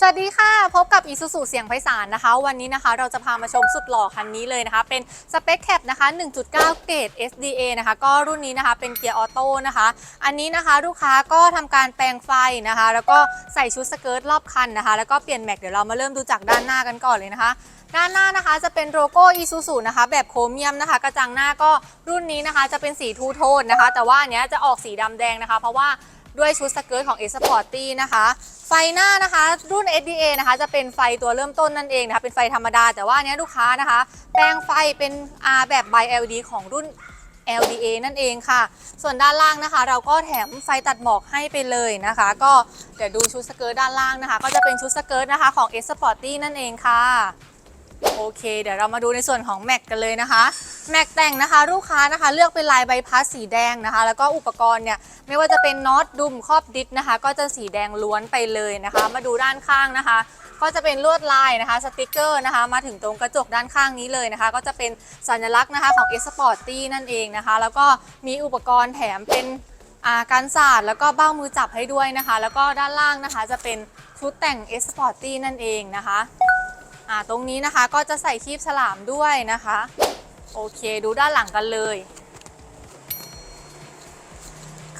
สวัสดีค่ะ พบกับอีซูซูเสียงไพศาลนะคะ วันนี้นะคะเราจะพามาชมสุดหล่อคันนี้เลยนะคะ เป็นสเปคแคปนะคะ 1.9 เกรด SDA นะคะ ก็รุ่นนี้นะคะเป็นเกียร์ออโต้นะคะ อันนี้นะคะลูกค้าก็ทำการแปลงไฟนะคะ แล้วก็ใส่ชุดสเกิร์ตรอบคันนะคะ แล้วก็เปลี่ยนแม็กเดี๋ยวเรามาเริ่มดูจากด้านหน้ากันก่อนเลยนะคะด้านหน้านะคะจะเป็นโลโก้อีซูซูนะคะ แบบโครเมียมนะคะ กระจังหน้าก็รุ่นนี้นะคะ จะเป็นสีทูโทนนะคะ แต่ว่าอันเนี้ยจะออกสีดำแดงนะคะ เพราะว่าด้วยชุดสเกิร์ตของ s p o r t y นะคะ ไฟหน้านะคะ รุ่น SDA นะคะ จะเป็นไฟตัวเริ่มต้นนั่นเองนะคะ เป็นไฟธรรมดา แต่ว่าเนี้ยลูกค้านะคะ แปลงไฟเป็น R แบบ by LED ของรุ่น LDA นั่นเองค่ะ ส่วนด้านล่างนะคะ เราก็แถมไฟตัดหมอกให้ไปเลยนะคะ ก็เดี๋ยวดูชุดสเกิร์ตด้านล่างนะคะ ก็จะเป็นชุดสเกิร์ตนะคะของ S Sporty นั่นเองค่ะ โอเค เดี๋ยวเรามาดูในส่วนของแม็กกันเลยนะคะ แม็กแต่งนะคะลูกค้านะคะเลือกเป็นลายใบพัดสีแดงนะคะ แล้วก็อุปกรณ์เนี่ยไม่ว่าจะเป็นน็อตดุมครอบดิสนะคะ ก็จะสีแดงล้วนไปเลยนะคะ มาดูด้านข้างนะคะ ก็จะเป็นลวดลายนะคะสติกเกอร์นะคะ มาถึงตรงกระจกด้านข้างนี้เลยนะคะ ก็จะเป็นสัญลักษณ์นะคะของ S Sporty นั่นเองนะคะ แล้วก็มีอุปกรณ์แถมเป็นการสาดแล้วก็เบ้ามือจับให้ด้วยนะคะ แล้วก็ด้านล่างนะคะจะเป็นชุดแต่ง S Sporty นั่นเองนะคะตรงนี้นะคะก็จะใส่คีบฉลามด้วยนะคะ โอเคดูด้านหลังกันเลย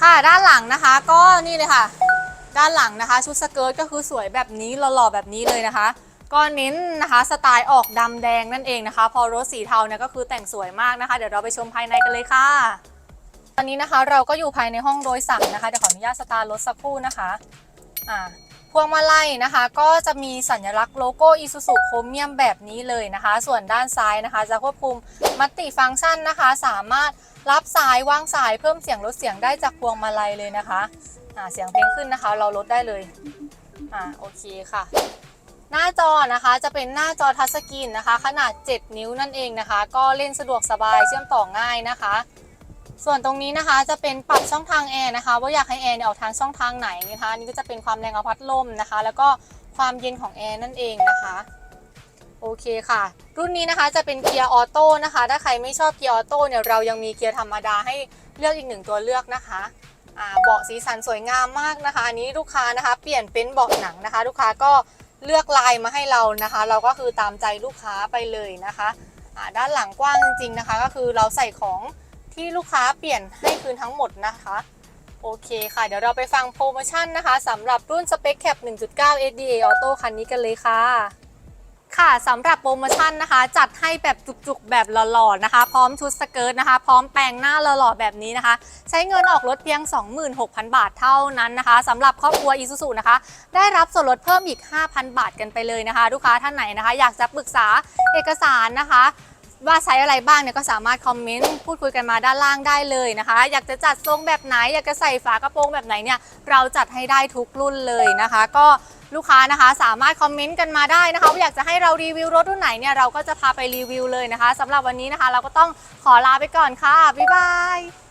ค่ะด้านหลังนะคะ ก็นี่เลยค่ะ ด้านหลังนะคะ ชุดสเกิร์ตก็คือสวยแบบนี้หล่อๆแบบนี้เลยนะคะ ก็เน้นนะคะสไตล์ออกดำแดงนั่นเองนะคะ พอรถสีเทาเนี่ยก็คือแต่งสวยมากนะคะ เดี๋ยวเราไปชมภายในกันเลยค่ะตอนนี้นะคะเราก็อยู่ภายในห้องโดยสารนะคะเดี๋ยวขออนุญาตสตาร์ทรถสักครู่นะคะอ่า วงมาลัยนะคะ ก็จะมีสัญลักษณ์โลโก้อีซูซูโครเมียมแบบนี้เลยนะคะ ส่วนด้านซ้ายนะคะ จะควบคุมมัลติฟังก์ชันนะคะ สามารถรับสายวางสายเพิ่มเสียงลดเสียงได้จากพวงมาลัยเลยนะคะเสียงเพลงขึ้นนะคะ เราลดได้เลยอ่าโอเคค่ะ หน้าจอนะคะจะเป็นหน้าจอทัชสกรีนนะคะ ขนาด 7 นิ้วนั่นเองนะคะ ก็เล่นสะดวกสบายเชื่อมต่อง่ายนะคะ ส่วนตรงนี้นะคะจะเป็นปรับช่องทางแอร์นะคะ ว่าอยากให้แอร์เนี่ยออกทางช่องทางไหนนะคะนี่ก็จะเป็นความแรงของพัดลมนะคะ แล้วก็ความเย็นของแอร์นั่นเองนะคะโอเคค่ะ รุ่นนี้นะคะจะเป็นเกียร์ออโต้นะคะ ถ้าใครไม่ชอบเกียร์ออโต้เนี่ยเรายังมีเกียร์ธรรมดาให้เลือกอีกหนึ่งตัวเลือกนะคะเบาะสีสันสวยงามมากนะคะอันนี้ลูกค้านะคะ เปลี่ยนเป็นเบาะหนังนะคะ ลูกค้าก็เลือกลายมาให้เรานะคะ เราก็คือตามใจลูกค้าไปเลยนะคะด้านหลังกว้างจริงๆนะคะ ก็คือเราใส่ของ ที่ลูกค้าเปลี่ยนให้คืนทั้งหมดนะคะ โอเคค่ะ เดี๋ยวเราไปฟังโปรโมชั่นนะคะสำหรับรุ่น Spec Cap 1.9 SDA Auto คันนี้กันเลยค่ะค่ะสำหรับโปรโมชั่นนะคะ จัดให้แบบจุกๆ แบบหล่อๆนะคะ พร้อมชุดสเกิร์ตนะคะ พร้อมแปลงหน้าหล่อๆแบบนี้นะคะ ใช้เงินออกรถเพียง 26,000 บาทเท่านั้นนะคะสำหรับครอบครัว Isuzu นะคะ ได้รับส่วนลดเพิ่มอีก 5,000 บาทกันไปเลยนะคะ ลูกค้าท่านไหนนะคะ อยากจะปรึกษาเอกสารนะคะ ว่าใช้อะไรบ้างเนี่ยก็สามารถคอมเมนต์พูดคุยกันมาด้านล่างได้เลยนะคะ อยากจะจัดทรงแบบไหน อยากจะใส่ฝากระโปรงแบบไหนเนี่ยเราจัดให้ได้ทุกรุ่นเลยนะคะ ก็ลูกค้านะคะสามารถคอมเมนต์กันมาได้นะคะว่าอยากจะให้เรารีวิวรถรุ่นไหนเนี่ยเราก็จะพาไปรีวิวเลยนะคะสำหรับวันนี้นะคะ เราก็ต้องขอลาไปก่อนค่ะบ๊ายบาย